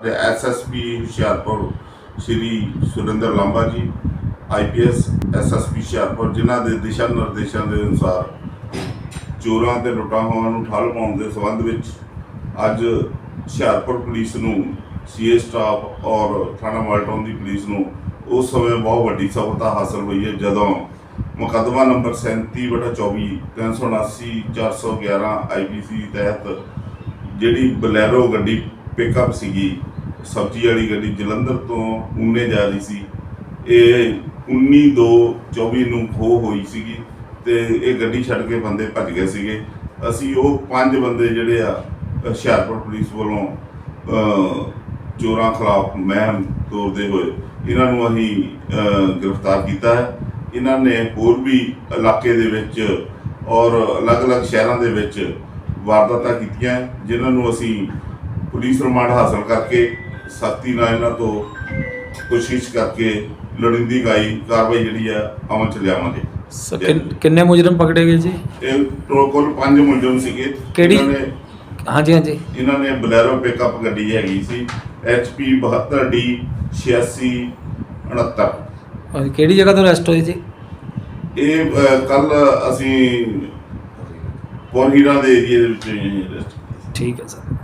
ਤੇ SSP Hoshiarpur, Shri Surinder Lamba ji IPS SSP Hoshiarpur, ਜਿਨ੍ਹਾਂ ਦੇ ਦਿਸ਼ਾ ਨਿਰਦੇਸ਼ਾਂ ਦੇ ਅਨੁਸਾਰ ਚੋਰਾਂ ਤੇ ਲੁੱਟਾਂ ਹੋਣ ਨੂੰ ਠੱਲ ਪਾਉਣ ਦੇ ਸੰਬੰਧ ਵਿੱਚ ਅੱਜ ਹੁਸ਼ਿਆਰਪੁਰ ਪੁਲਿਸ ਨੂੰ ਸੀਏ ਸਟਾਫ ਔਰ ਥਾਣਾ ਮਾਲਟਾਊਨ ਦੀ ਪੁਲਿਸ ਨੂੰ ਉਸ ਸਮੇਂ ਬਹੁਤ ਵੱਡੀ ਸਫਲਤਾ ਹਾਸਲ ਹੋਈ ਹੈ, ਜਦੋਂ ਮੁਕੱਦਮਾ ਨੰਬਰ 37/24 379 411 ਆਈਪੀਸੀ ਤਹਿਤ ਜਿਹੜੀ ਬਲੈਰੋ ਗੱਡੀ ਪਿਕਅਪ ਸੀਗੀ ਸਬਜ਼ੀ ਵਾਲੀ ਗੱਡੀ ਜਲੰਧਰ ਤੋਂ ਉਨੇ ਜਾ ਰਹੀ ਸੀ। ਇਹ 19 2 24 ਨੂੰ ਖੋ ਹੋਈ ਸੀਗੀ ਤੇ ਇਹ ਗੱਡੀ ਛੱਡ ਕੇ ਬੰਦੇ ਭੱਜ ਗਏ ਸੀਗੇ। ਅਸੀਂ ਉਹ ਪੰਜ ਬੰਦੇ ਜਿਹੜੇ ਆ ਹੁਸ਼ਿਆਰਪੁਰ ਪੁਲਿਸ ਵੱਲੋਂ ਚੋਰਾਂ ਖਿਲਾਫ ਮਹਿਮ ਤੋਰਦੇ ਹੋਏ ਇਹਨਾਂ ਨੂੰ ਅਸੀਂ ਗ੍ਰਿਫਤਾਰ ਕੀਤਾ ਹੈ। ਇਹਨਾਂ ਨੇ ਹੋਰ ਵੀ ਇਲਾਕੇ ਦੇ ਵਿੱਚ ਔਰ ਅਲੱਗ-ਅਲੱਗ ਸ਼ਹਿਰਾਂ ਦੇ ਵਿੱਚ ਵਾਰਦਾਤਾਂ ਕੀਤੀਆਂ। ਹੈ, ਜਿਨ੍ਹਾਂ ਨੂੰ ਅਸੀਂ ਪੁਲਿਸ ਰਿਮਾਂਡ ਹਾਸਲ ਕਰਕੇ ਸਖਤੀ ਨਾਲ ਇਹਨਾਂ ਤੋਂ ਕੋਸ਼ਿਸ਼ ਕਰਕੇ ਲੋੜੀਂਦੀ ਕਾਈ ਕਾਰਵਾਈ ਜਿਹੜੀ ਆ ਅਮਲ ਚ ਲਿਆਵਾਂਗੇ। ਕਿੰਨ- ਕਿੰਨੇ ਮੁਜਰਮ ਪਕੜੇ ਗਏ ਜੀ? ਇਹ ਟੋ- ਕੁੱਲ ਪੰਜ ਮੁਲਜ਼ਮ ਸੀਗੇ। ਕਿਹੜੀ? ਇਹਨਾਂ ਨੇ ਹਾਂਜੀ ਹਾਂਜੀ। ਇਹਨਾਂ ਨੇ ਬਲੈਰੋ ਪਿਕਅਪ ਗੱਡੀ ਹੈਗੀ ਸੀ HP 72D 86 69 ਔਰ ਕਿਹੜੀ ਜਗ੍ਹਾ ਤੋਂ ਅਰੈਸਟ ਹੋਏ ਜੀ? ਇਹ ਕੱਲ ਅਸੀਂ ਪੌਰ ਹੀਰਾ ਦੇ ਏਰੀਆ ਦੇ ਵਿੱਚ ਠੀਕ ਹੈ ਸਰ।